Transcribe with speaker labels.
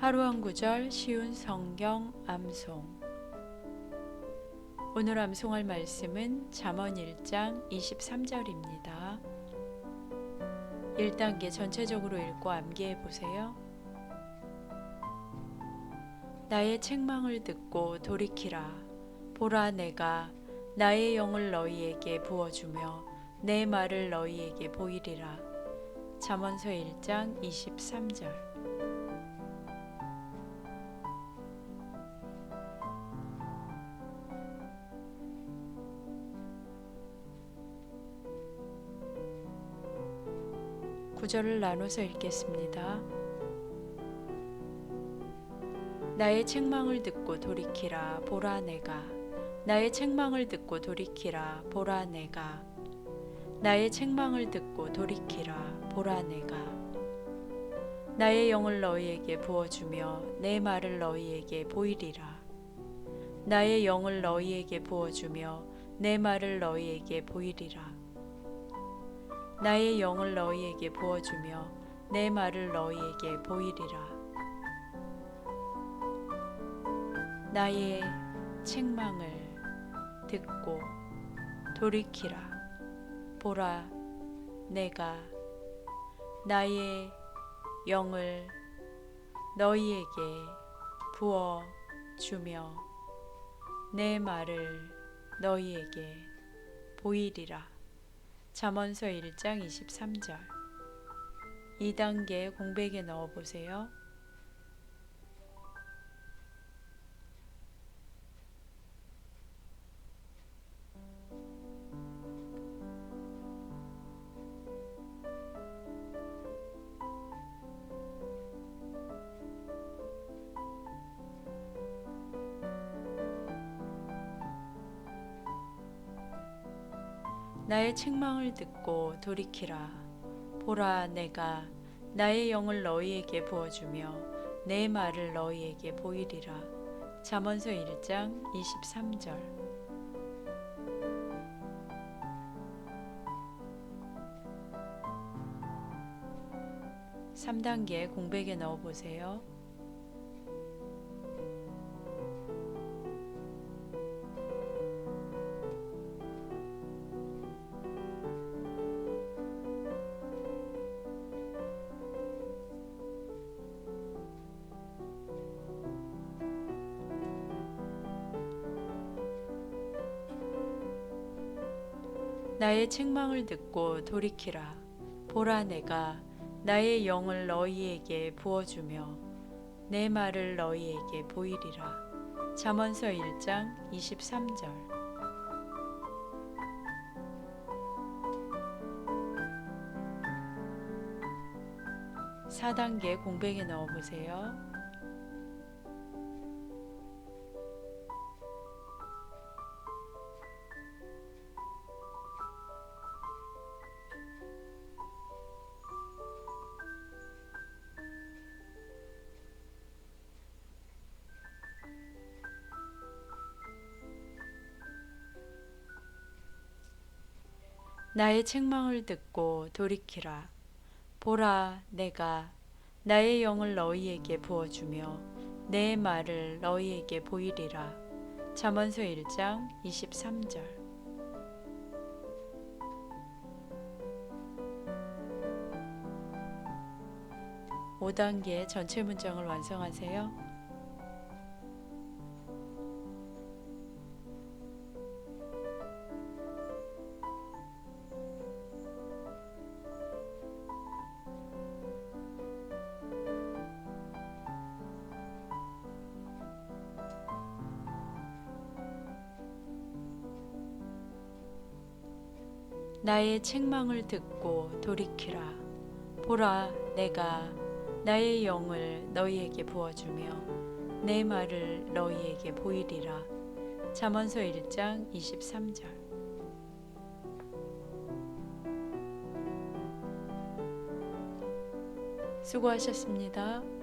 Speaker 1: 하루 한 구절 쉬운 성경 암송 오늘 암송할 말씀은 잠언 1장 23절입니다. 1단계 전체적으로 읽고 암기해 보세요. 나의 책망을 듣고 돌이키라. 보라 내가 나의 영을 너희에게 부어주며 내 말을 너희에게 보이리라. 잠언서 1장 23절 구절을 나눠서 읽겠습니다. 나의 책망을 듣고 돌이키라 보라 내가. 나의 책망을 듣고 돌이키라 보라 내가. 나의 책망을 듣고 돌이키라 보라 내가. 나의 영을 너희에게 부어주며 내 말을 너희에게 보이리라. 나의 영을 너희에게 부어주며 내 말을 너희에게 보이리라 나의 영을 너희에게 부어주며 내 말을 너희에게 보이리라. 나의 책망을 듣고 돌이키라. 보라 내가 나의 영을 너희에게 부어 주며 내 말을 너희에게 보이리라 잠언서 1장 23절 2단계 공백에 넣어 보세요. 나의 책망을 듣고 돌이키라. 보라, 내가 나의 영을 너희에게 부어주며 내 말을 너희에게 보이리라. 잠언서 1장 23절. 3단계 공백에 넣어 보세요. 나의 책망을 듣고 돌이키라. 보라 내가 나의 영을 너희에게 부어주며 내 말을 너희에게 보이리라. 잠언서 1장 23절 4단계 공백에 넣어 보세요. 나의 책망을 듣고 돌이키라. 보라, 내가 나의 영을 너희에게 부어주며 내 말을 너희에게 보이리라. 잠언서 1장 23절 5단계 전체 문장을 완성하세요. 나의 책망을 듣고 돌이키라. 보라, 내가 나의 영을 너희에게 부어주며 내 말을 너희에게 보이리라. 잠언서 1장 23절. 수고하셨습니다.